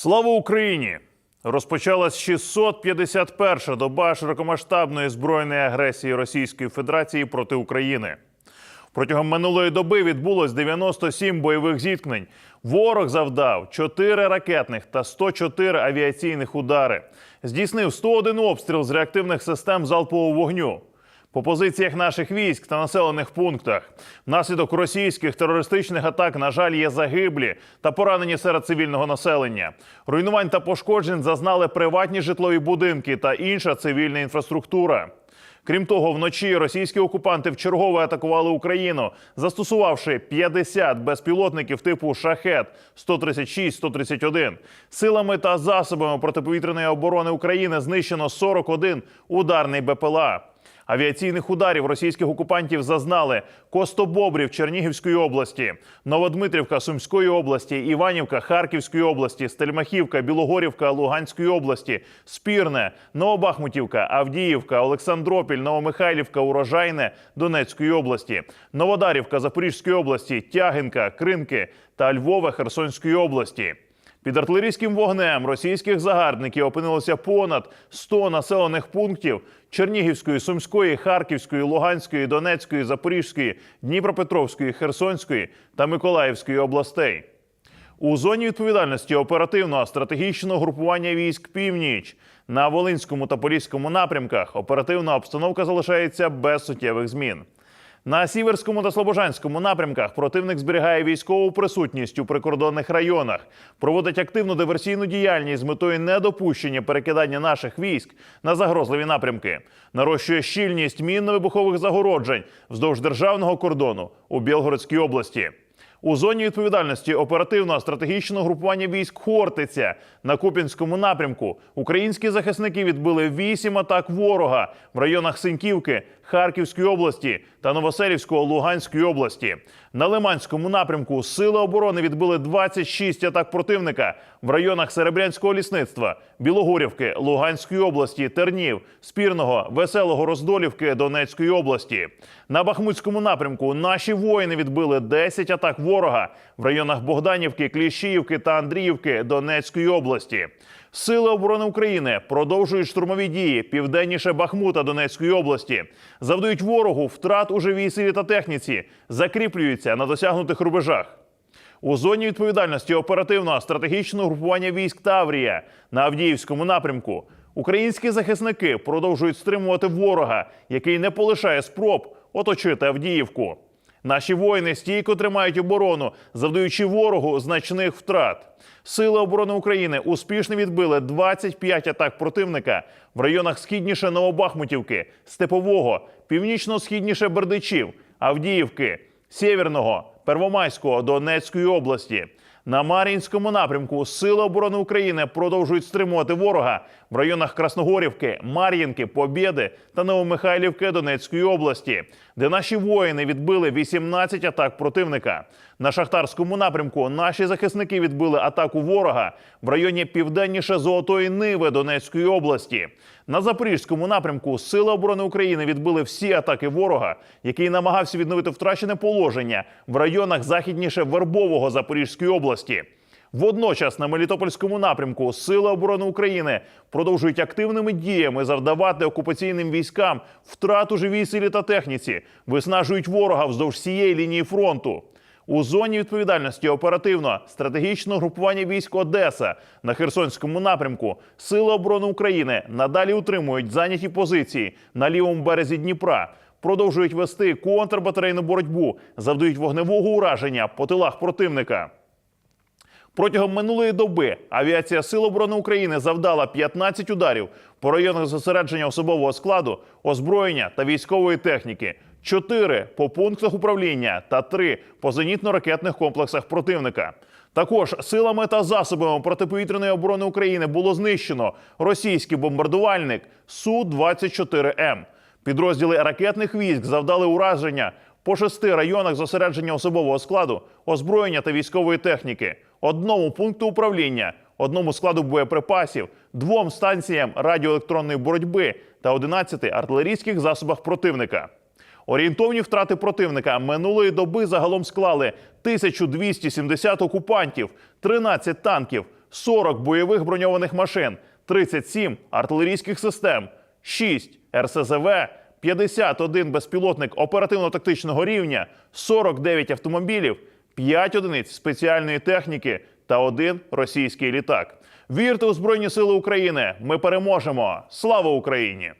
Слава Україні! Розпочалась 651-ша доба широкомасштабної збройної агресії Російської Федерації проти України. Протягом минулої доби відбулось 97 бойових зіткнень. Ворог завдав 4 ракетних та 104 авіаційних удари. Здійснив 101 обстріл з реактивних систем залпового вогню. По позиціях наших військ та населених пунктах внаслідок російських терористичних атак, на жаль, є загиблі та поранені серед цивільного населення. Руйнувань та пошкоджень зазнали приватні житлові будинки та інша цивільна інфраструктура. Крім того, вночі російські окупанти вчергове атакували Україну, застосувавши 50 безпілотників типу шахет 136-131. Силами та засобами протиповітряної оборони України знищено 41 ударний БПЛА. Авіаційних ударів російських окупантів зазнали Костобобрів Чернігівської області, Новодмитрівка Сумської області, Іванівка Харківської області, Стельмахівка, Білогорівка Луганської області, Спірне, Новобахмутівка, Авдіївка, Олександропіль, Новомихайлівка, Урожайне Донецької області, Новодарівка Запорізької області, Тягинка, Кринки та Львова Херсонської області. Під артилерійським вогнем російських загарбників опинилося понад 100 населених пунктів Чернігівської, Сумської, Харківської, Луганської, Донецької, Запорізької, Дніпропетровської, Херсонської та Миколаївської областей. У зоні відповідальності оперативного стратегічного групування військ Північ на Волинському та Поліському напрямках оперативна обстановка залишається без суттєвих змін. На Сіверському та Слобожанському напрямках противник зберігає військову присутність у прикордонних районах, проводить активну диверсійну діяльність з метою недопущення перекидання наших військ на загрозливі напрямки, нарощує щільність мінно-вибухових загороджень вздовж державного кордону у Білгородській області. У зоні відповідальності оперативного стратегічного групування військ Хортиця на Купінському напрямку українські захисники відбили вісім атак ворога в районах Синьківки, Харківської області та Новоселівського Луганської області. На Лиманському напрямку сили оборони відбили 26 атак противника в районах Серебрянського лісництва, Білогорівки, Луганської області, Тернів, Спірного, Веселого Роздолівки Донецької області. На Бахмутському напрямку наші воїни відбили 10 атак ворога в районах Богданівки, Кліщіївки та Андріївки Донецької області. Сили оборони України продовжують штурмові дії південніше Бахмута Донецької області, завдають ворогу втрат у живій силі та техніці, закріплюються на досягнутих рубежах. У зоні відповідальності оперативного стратегічного групування військ Таврія на Авдіївському напрямку українські захисники продовжують стримувати ворога, який не полишає спроб оточити Авдіївку. Наші воїни стійко тримають оборону, завдаючи ворогу значних втрат. Сили оборони України успішно відбили 25 атак противника в районах східніше Новобахмутівки, Степового, північно-східніше Бердичів, Авдіївки, Сєвєрного, Первомайського Донецької області. На Мар'їнському напрямку Сили оборони України продовжують стримувати ворога в районах Красногорівки, Мар'їнки, Побєди та Новомихайлівки Донецької області, де наші воїни відбили 18 атак противника. На шахтарському напрямку наші захисники відбили атаку ворога в районі південніше Золотої Ниви Донецької області. На запорізькому напрямку Сили оборони України відбили всі атаки ворога, який намагався відновити втрачене положення в районах західніше Вербового Запорізької області. Водночас на Мелітопольському напрямку Сили оборони України продовжують активними діями завдавати окупаційним військам втрату живій силі та техніці, виснажують ворога вздовж всієї лінії фронту. У зоні відповідальності оперативно стратегічного групування військ Одеса на Херсонському напрямку Сили оборони України надалі утримують зайняті позиції на лівому березі Дніпра, продовжують вести контрбатарейну боротьбу, завдають вогневого ураження по тилах противника. Протягом минулої доби авіація Сил оборони України завдала 15 ударів по районах зосередження особового складу, озброєння та військової техніки, 4 по пунктах управління та 3 по зенітно-ракетних комплексах противника. Також силами та засобами протиповітряної оборони України було знищено російський бомбардувальник Су-24М. Підрозділи ракетних військ завдали ураження по шести районах зосередження особового складу, озброєння та військової техніки, одному пункту управління, одному складу боєприпасів, двом станціям радіоелектронної боротьби та 11 артилерійських засобах противника. Орієнтовні втрати противника минулої доби загалом склали 1270 окупантів, 13 танків, 40 бойових броньованих машин, 37 артилерійських систем, 6 РСЗВ, 51 безпілотник оперативно-тактичного рівня, 49 автомобілів, 5 одиниць спеціальної техніки та один російський літак. Вірте у Збройні Сили України! Ми переможемо! Слава Україні!